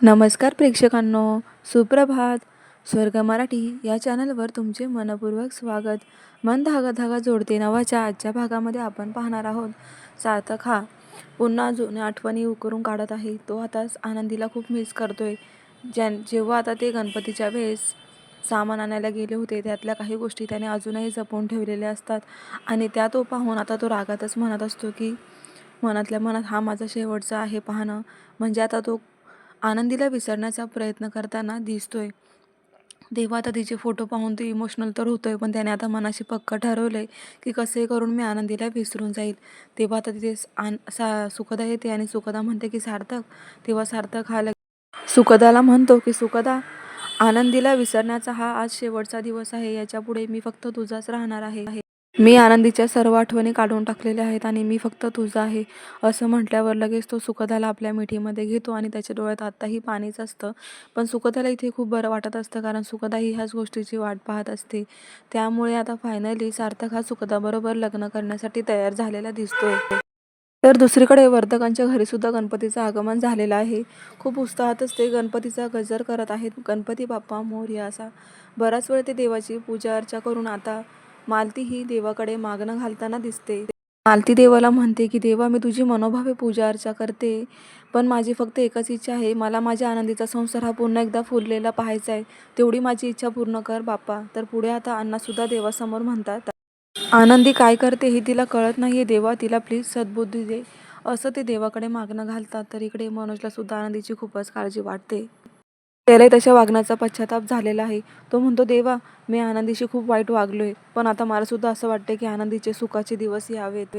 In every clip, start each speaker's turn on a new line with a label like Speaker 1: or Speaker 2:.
Speaker 1: नमस्कार प्रेक्षकांनो सुप्रभात. स्वर्ग मराठी या चॅनलवर तुमचे मनपूर्वक स्वागत. मन धागा धागा जोडते नावाच्या आजच्या भागामध्ये आपण पाहणार आहोत सार्थक हा पुन्हा जुन्या आठवणी उकरून काढत आहे. तो आता आनंदीला खूप मिस करतोय. ज्या जेव्हा आता ते गणपतीच्या वेळेस सामान आणायला गेले होते त्यातल्या काही गोष्टी त्याने अजूनही जपून ठेवलेल्या असतात. आणि त्या तो पाहून आता तो रागातच म्हणत असतो की मनातल्या मनात हा माझा शेवटचा आहे पाहणं. म्हणजे आता तो आनंदीला विसरण्याचा प्रयत्न करताना दिसतोय. तेव्हा आता तिचे फोटो पाहून ती इमोशनल तर होतोय पण त्याने आता मनाशी पक्क ठरवलंय की कसे करून मी आनंदीला विसरून जाईल. तेव्हा आता तिथे आन सा सुखदा येते आणि सुखदा म्हणते की सार्थक. तेव्हा सार्थक हा लग सुखदाला म्हणतो की सुखदा आनंदीला विसरण्याचा हा आज शेवटचा दिवस आहे. याच्यापुढे मी फक्त तुझाच राहणार आहे. मी आनंदीच्या सर्व आठवणी काढून टाकलेल्या आहेत आणि मी फक्त तुझा आहे असं म्हटल्यावर लगेच तो सुखदाला आपल्या मिठीमध्ये घेतो आणि त्याच्या डोळ्यात आत्ताही पाणीच असतं. पण सुखदाला इथे खूप बरं वाटत असतं कारण सुखदा ही ह्याच गोष्टीची वाट पाहत असते. त्यामुळे आता फायनली सार्थक हा सुखदाबरोबर लग्न करण्यासाठी तयार झालेला दिसतोय. तर दुसरीकडे वर्धकांच्या घरीसुद्धा गणपतीचं आगमन झालेलं आहे. खूप उत्साहातच ते गणपतीचा गजर करत आहेत. गणपती बाप्पा मोर्या असा बराच वेळ ते देवाची पूजा अर्चा करून आता मालती ही देवाकडे मागणं घालताना दिसते. मालती देवाला म्हणते की देवा मी तुझी मनोभावे पूजा अर्चा करते पण माझी फक्त एकच इच्छा आहे. मला माझ्या आनंदीचा संसार हा पुन्हा एकदा फुललेला पाहायचा आहे. तेवढी माझी इच्छा पूर्ण कर बाप्पा. तर पुढे आता अण्णासुद्धा देवासमोर म्हणतात. आनंदी काय करते हे तिला कळत नाही. आहे देवा तिला प्लीज सद्बुद्धी दे. असं ते देवाकडे मागणं घालतात. तर इकडे मनोजला सुद्धा आनंदीची खूपच काळजी वाटते. त्यालाही तशा वागण्याचा पश्चाताप झालेला आहे. तो म्हणतो देवा मी आनंदीशी खूप वाईट वागलोय. पण आता मला सुद्धा असं वाटतं की आनंदीचे सुखाचे दिवस यावेत.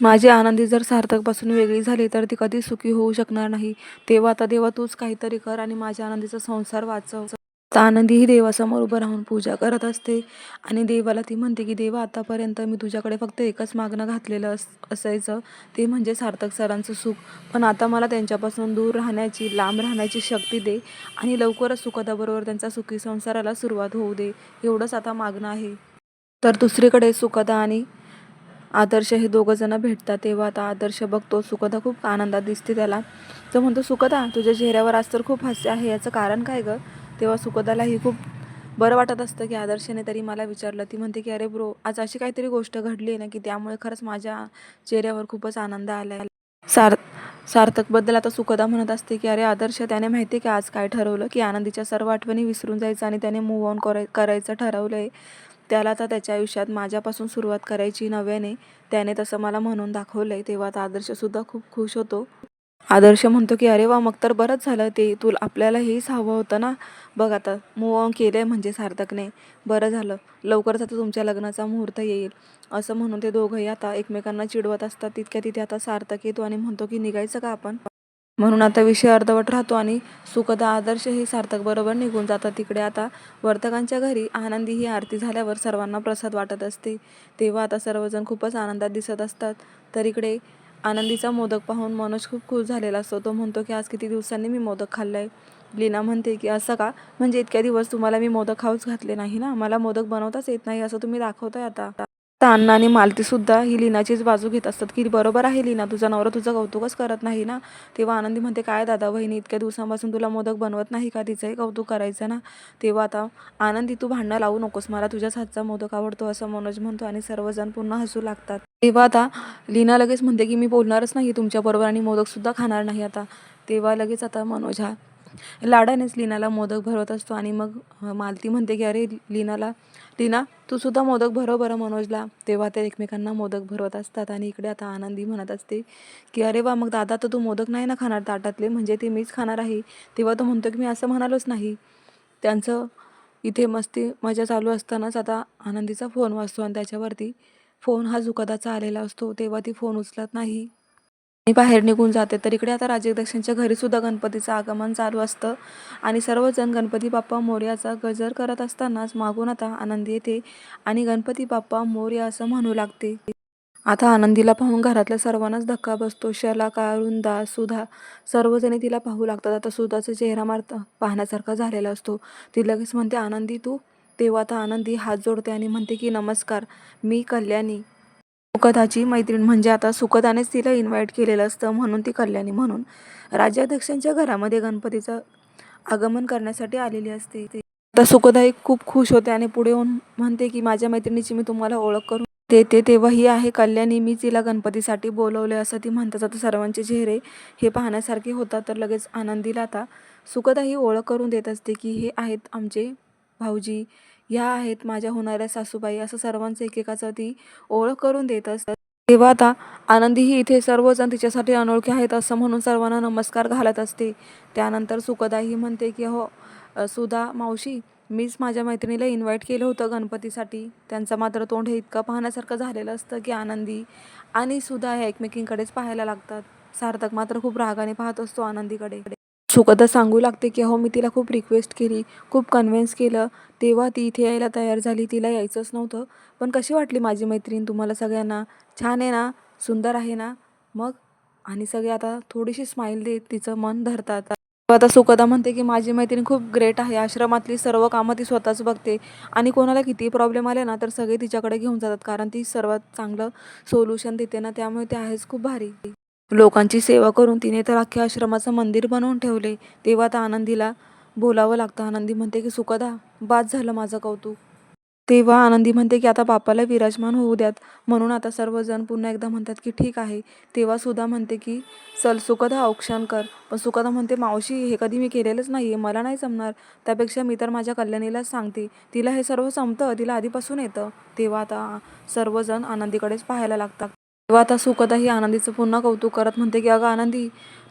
Speaker 1: माझी आनंदी जर सार्थकपासून वेगळी झाली तर ती कधी सुखी होऊ शकणार नाही. तेव्हा आता देवा तूच काहीतरी कर आणि माझ्या आनंदीचा संसार वाचव. आता आनंदी ही देवासमोर उभं राहून पूजा करत असते आणि देवाला ती म्हणते की देवा आतापर्यंत मी तुझ्याकडे फक्त एकच मागणं घातलेलं अस असायचं. ते म्हणजे सार्थक सरांचं सुख. पण आता मला त्यांच्यापासून दूर राहण्याची लांब राहण्याची शक्ती दे आणि लवकरच सुखदाबरोबर त्यांचा सुखी संसाराला सुरुवात होऊ दे. एवढंच आता मागणं आहे. तर दुसरीकडे सुखदा आणि आदर्श हे दोघंजणं भेटतात. तेव्हा आता आदर्श बघतो. सुखदा खूप आनंदात दिसते त्याला. तो म्हणतो सुखदा तुझ्या चेहऱ्यावर आज तर खूप हास्य आहे. याचं कारण काय गं? तेव्हा सुखदालाही खूप बरं वाटत असतं की आदर्शने तरी मला विचारलं. ती म्हणते की अरे ब्रो आज अशी काहीतरी गोष्ट घडली आहे ना की त्यामुळे खरंच माझ्या चेहऱ्यावर खूपच आनंद आला आहे सार सार्थकबद्दल आता सुखदा म्हणत असते की अरे आदर्श त्याने माहिती आहे की आज काय ठरवलं? की आनंदीच्या सर्व आठवणी विसरून जायचं आणि त्याने मूव ऑन कराय करायचं ठरवलं आहे त्याला आता त्याच्या आयुष्यात माझ्यापासून सुरुवात करायची नव्याने. त्याने तसं मला म्हणून दाखवलं आहे तेव्हा आता आदर्शसुद्धा खूप खुश होतो. आदर्श म्हणतो की अरे वा मग तर बरंच झालं. ते तू आपल्याला हेच हवं होतं ना. बघ आता मूव ऑन केलं आहे म्हणजे सार्थकने. बरं झालं. लवकरच आता तुमच्या लग्नाचा मुहूर्त येईल. असं म्हणून ते दोघंही आता एकमेकांना चिडवत असतात. तितक्या तिथे आता सार्थक येतो आणि म्हणतो की निघायचं का आपण? म्हणून आता विषय अर्धवट राहतो आणि सुखदा आदर्श हे सार्थक बरोबर निघून जातात. तिकडे आता वर्तकांच्या घरी आनंदी ही आरती झाल्यावर सर्वांना प्रसाद वाटत असते. तेव्हा आता सर्वजण खूपच आनंदात दिसत असतात. तर इकडे आनंदीचा मोदक पाहून मनोज खूप खुश झालेला असतो. तो म्हणतो की आज किती दिवसांनी मी मोदक खाल्लाय. लीना म्हणते की असं का? म्हणजे इतक्या दिवस तुम्हाला मी मोदक खाऊच घातले नाही ना? मला मोदक बनवताच येत नाही असं तुम्ही दाखवताय आता. आता अण्णा आणि मालतीसुद्धा ही लीनाचीच बाजू घेत असतात की बरोबर आहे लीना तुझा नवरा तुझं कौतुकच करत नाही ना? तेव्हा आनंदी म्हणते काय दादा बहिणी इतक्या दिवसांपासून तुला मोदक बनवत नाही का? तिचंही कौतुक करायचं ना? तेव्हा आता आनंदी तू भांडणं लावू नकोस. मला तुझ्याच हातचा मोदक आवडतो असं मनोज म्हणतो आणि सर्वजण पुन्हा हसू लागतात. तेव्हा आता लीना लगेच म्हणते की मी बोलणारच नाही तुमच्याबरोबर आणि मोदकसुद्धा खाणार नाही आता. तेव्हा लगेच आता मनोज हा लाडानेच लीनाला मोदक भरवत असतो आणि मग मालती म्हणते की अरे लीनाला लीना तू सुद्धा मोदक भरव बरं मनोजला. तेव्हा ते एकमेकांना मोदक भरवत असतात आणि इकडे आता आनंदी म्हणत असते की अरे वा मग दादा तर तू मोदक नाही ना खाणार ताटातले? म्हणजे ते मीच खाणार आहे. तेव्हा तो म्हणतो की मी असं म्हणालोच नाही. त्यांचं इथे मस्ती मजा चालू असतानाच आता आनंदीचा फोन वाजतो आणि त्याच्यावरती फोन हा जुकदाचा आलेला असतो. तेव्हा ती फोन उचलत नाही. मी बाहेर निघून जाते. तर इकडे आता राजदक्षांच्या घरी सुद्धा गणपतीचं आगमन चालू असतं. आणि सर्वजण गणपती बाप्पा मोर्याचा गजर करत असतानाच मागून आता आनंदी येते आणि गणपती बाप्पा मोर्या असं म्हणू लागते. आता आनंदीला पाहून घरातल्या सर्वांनाच धक्का बसतो. शला कारुंदा सुधा सर्वजणी तिला पाहू लागतात. आता सुधाचा चेहरा मारता पाहण्यासारखा झालेला असतो. ती लगेच म्हणते आनंदी तू? तेव्हा आता आनंदी हात जोडते आणि म्हणते की नमस्कार मी कल्याणी. सुखदाची मैत्रीण म्हणजे आता सुखदानेच तिला इन्व्हाइट केलेलं असतं म्हणून ती कल्याणी म्हणून. राज्याध्यक्षांच्या घरामध्ये गणपतीचं आगमन करण्यासाठी आलेली असते. आता सुखदाई खूप खुश होते आणि पुढे येऊन म्हणते की माझ्या मैत्रिणीची मी तुम्हाला ओळख करून देते. तेव्हा ही आहे कल्याणी. मी तिला गणपतीसाठी बोलवले असं ती म्हणतात. आता सर्वांचे चेहरे हे पाहण्यासारखे होतात तर लगेच आनंदीला आता सुखदा ही ओळख करून देत असते की हे आहेत आमचे भाऊजी. ह्या आहेत माझ्या होणाऱ्या सासूबाई असं सर्वांचं एकेकाचं ती ओळख करून देत असतात. तेव्हा आता आनंदी ही इथे सर्वजण तिच्यासाठी अनोळखी आहेत असं म्हणून सर्वांना नमस्कार घालत असते. त्यानंतर सुखदाही म्हणते की हो सुधा मावशी मीच माझ्या मैत्रिणीला इन्व्हाइट केलं होतं गणपतीसाठी. त्यांचं मात्र तोंड हे इतकं पाहण्यासारखं झालेलं असतं की आनंदी आणि सुधा ह्या एकमेकींकडेच पाहायला लागतात. सार्थक मात्र खूप रागाने पाहत असतो आनंदीकडे. सुखदा सांगू लागते की हो मी तिला खूप रिक्वेस्ट केली खूप कन्व्हिन्स केलं. तेव्हा ती इथे यायला तयार झाली. तिला यायचंच नव्हतं. पण कशी वाटली माझी मैत्रीण तुम्हाला सगळ्यांना? छान आहे ना? सुंदर आहे ना? मग? आणि सगळे आता थोडीशी स्माईल देत तिचं मन धरतात. तेव्हा आता सुखदा म्हणते की माझी मैत्रीण खूप ग्रेट आहे. आश्रमातली सर्व कामं ती स्वतःच बघते. आणि कोणाला किती प्रॉब्लेम आले ना तर सगळे तिच्याकडे घेऊन जातात. कारण ती सर्वात चांगलं सोल्युशन देते ना. त्यामुळे ते आहेच खूप भारी. लोकांची सेवा करून तिने तर अख्ख्या आश्रमाचं मंदिर बनवून ठेवले. तेव्हा आता आनंदीला बोलावं लागतं. आनंदी म्हणते की सुखदा बाद झालं माझं कौतुक. तेव्हा आनंदी म्हणते की आता बापाला विराजमान होऊ द्यात. म्हणून आता सर्वजण पुन्हा एकदा म्हणतात की ठीक आहे. तेव्हा सुद्धा म्हणते की चल सुखदा औक्षण कर. पण सुखदा म्हणते मावशी हे कधी मी केलेलंच नाही आहे मला नाही जमणार. त्यापेक्षा मी तर माझ्या कल्याणीलाच सांगते. तिला हे सर्व जमतं तिला आधीपासून येतं. तेव्हा आता सर्वजण आनंदीकडेच पाहायला लागतात. तेव्हा आता सुखदाही आनंदीचं पुन्हा कौतुक करत म्हणते की अगं आनंदी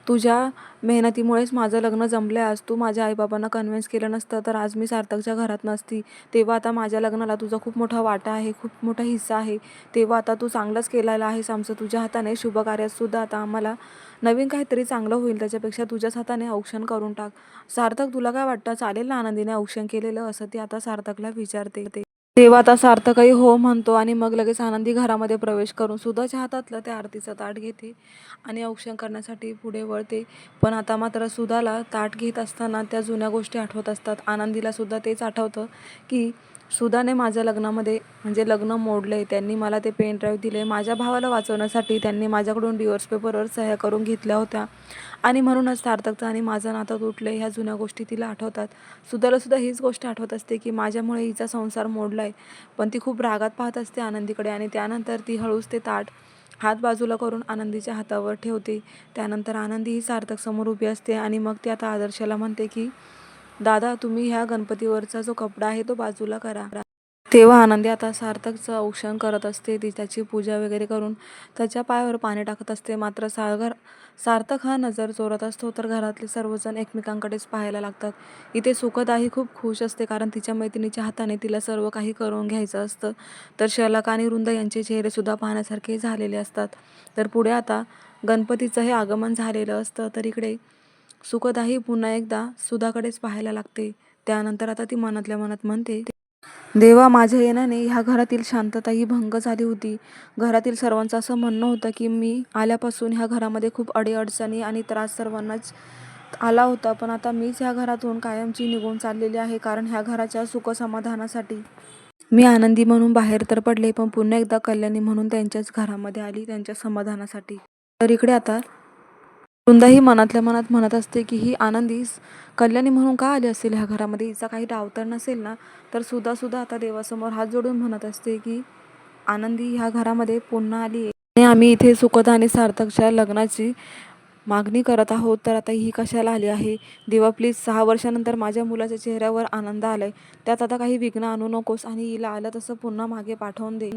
Speaker 1: तुझ्या मेहनतीमुळेच माझं लग्न जमलं आहे आज तू माझ्या आईबाबांना कन्व्हिन्स केलं नसतं तर आज मी सार्थकच्या घरात नसती. तेव्हा आता माझ्या लग्नाला तुझा खूप मोठा वाटा आहे खूप मोठा हिस्सा आहे. तेव्हा आता तू चांगलंच केलेलं आहेस आमचं. तुझ्या हाताने शुभकार्यातसुद्धा आता आम्हाला नवीन काहीतरी चांगलं होईल. त्याच्यापेक्षा तुझ्याच हाताने औक्षण करून टाक. सार्थक तुला काय वाटतं? चालेल ना आनंदीने औक्षण केलेलं? असं ती आता सार्थकला विचारते. तेव्हा अर्थ काही हो म्हणतो आणि मग लगेच आनंदी घरामध्ये प्रवेश करून सुधाच्या हातातलं त्या आरतीचं ताट घेते आणि औक्षण करण्यासाठी पुढे वळते. पण आता मात्र सुधाला ताट घेत असताना त्या जुन्या गोष्टी आठवत असतात. आनंदीला सुद्धा तेच आठवतं की सुधाने माझ्या लग्नामध्ये म्हणजे लग्न मोडले त्यांनी मला ते पेन ड्राईव्ह दिले माझ्या भावाला वाचवण्यासाठी त्यांनी माझ्याकडून डिवोर्स पेपरवर सह्या करून घेतल्या होत्या. आणि म्हणूनच सार्थकचं आणि माझं नातं तुटलं ह्या जुन्या गोष्टी तिला आठवतात. सुधाला सुद्धा हीच गोष्ट आठवत असते की माझ्यामुळे हिचा संसार मोडला आहे पण ती खूप रागात पाहत असते आनंदीकडे आणि त्यानंतर ती हळूच ते ताट हात बाजूला करून आनंदीच्या हातावर ठेवते. त्यानंतर आनंदी ही सार्थक समोर उभी असते आणि मग ती आता आदर्शाला म्हणते की दादा तुम्ही ह्या गणपतीवरचा जो कपडा आहे तो बाजूला करा. तेव्हा आनंदी आता सार्थकचं औक्षण करत असते. ती त्याची पूजा वगैरे करून त्याच्या पायावर पाणी टाकत असते. मात्र सागर सार्थक हा नजर चोरत असतो तर घरातले सर्वजण एकमेकांकडेच पाहायला लागतात. इथे सुखदाही खूप खुश असते कारण तिच्या मैत्रिणीच्या हाताने तिला सर्व काही करून घ्यायचं असतं. तर शलक आणि वृंद यांचे चेहरेसुद्धा पाहण्यासारखे झालेले असतात. तर पुढे आता गणपतीचं हे आगमन झालेलं असतं. तर इकडे सुखदाही पुन्हा एकदा सुधाकडेच पाहायला लागते. त्यानंतर आता ती मनातल्या मनात म्हणते देवा माझ्या येण्याने ह्या घरातील शांतता ही भंग झाली होती. घरातील सर्वांचं असं म्हणणं होतं की मी आल्यापासून ह्या घरामध्ये खूप अडीअडचणी आणि त्रास सर्वांनाच आला होता पण आता मीच ह्या घरातून कायमची निघून चाललेली आहे कारण ह्या घराच्या सुखसमाधानासाठी. मी आनंदी म्हणून बाहेर तर पडले पण पुन्हा एकदा कल्याणी म्हणून त्यांच्याच घरामध्ये आली त्यांच्या समाधानासाठी. तर इकडे आता वृंदाही मनातल्या मनात म्हणत असते की ही आनंदी कल्याणी म्हणून का आली असेल ह्या घरामध्ये? हिचा काही डाव तर नसेल ना? तर सुद्धा सुद्धा आता देवासमोर हात जोडून म्हणत असते की आनंदी ह्या घरामध्ये पुन्हा आली आहे. आणि आम्ही इथे सुखद आणि सार्थकच्या लग्नाची मागणी करत आहोत. तर आता ही कशाला आली आहे? देवा प्लीज सहा वर्षानंतर माझ्या मुलाच्या चेहऱ्यावर आनंद आलाय. त्यात आता काही विघ्न आणू नकोस आणि हिला आलं तसं पुन्हा मागे पाठवून दे.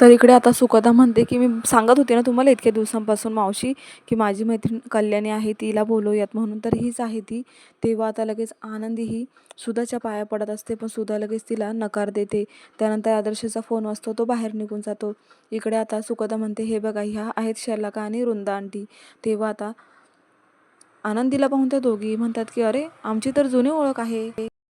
Speaker 1: तर इकडे आता सुकदा म्हणते की मी सांगत होते ना तुम्हाला इतक्या दिवसांपासून मावशी की माझी मैत्रीण कल्याणी आहे तिला बोलवूयात म्हणून. तर हीच आहे ती. तेव्हा आता लगेच आनंदी ही सुधाच्या पाया पडत असते पण सुधा लगेच तिला नकार देते. त्यानंतर आदर्शचा फोन वाजतो तो बाहेर निघून जातो. इकडे आता सुकदा म्हणते हे बघा ह्या आहेत शर्लाका आणि वृंदा आंटी. तेव्हा आता आनंदीला पाहून त्या दोघी म्हणतात की अरे आमची तर जुनी ओळख आहे.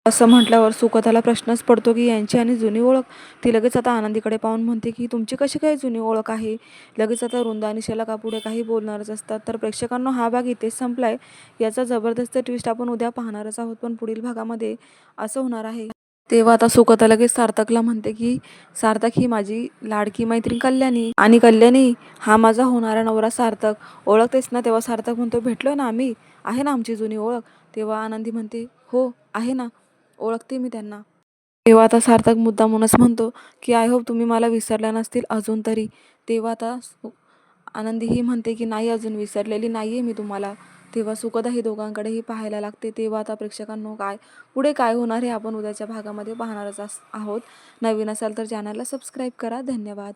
Speaker 1: असं म्हटल्यावर सुकथाला प्रश्नच पडतो की यांची आणि जुनी ओळख. ती लगेच आता आनंदीकडे पाहून म्हणते की तुमची कशी काय जुनी ओळख आहे? लगेच आता रुंदा आणि शलाका पुढे काही बोलणारच असतात. तर प्रेक्षकांना हा भाग इथेच संपलाय. याचा जबरदस्त ट्विस्ट आपण उद्या पाहणारच आहोत पण पुढील भागामध्ये असं होणार आहे. तेव्हा आता सुकता लगेच सार्थकला म्हणते की सार्थक ही माझी लाडकी मैत्रीण कल्याणी. आणि कल्याणी हा माझा होणारा नवरा सार्थक. ओळखतेस ना तेव्हा सार्थक म्हणतो भेटलो ना आम्ही? आहे ना आमची जुनी ओळख? तेव्हा आनंदी म्हणते हो आहे ना. ओळखते मी त्यांना. तेव्हा आता सार्थक मुद्दामूनच म्हणतो की आय होप तुम्ही मला विसरल्या नसतील अजून तरी. तेव्हा आता सु- आनंदी ही म्हणते की नाही अजून विसरलेली नाही आहे मी तुम्हाला. तेव्हा सुखदही दोघांकडेही पाहायला लागते. तेव्हा आता प्रेक्षकांनो काय पुढे काय होणार हे आपण उद्याच्या भागामध्ये पाहणारच आहोत. नवीन असाल तर चॅनलला सबस्क्राईब करा. धन्यवाद.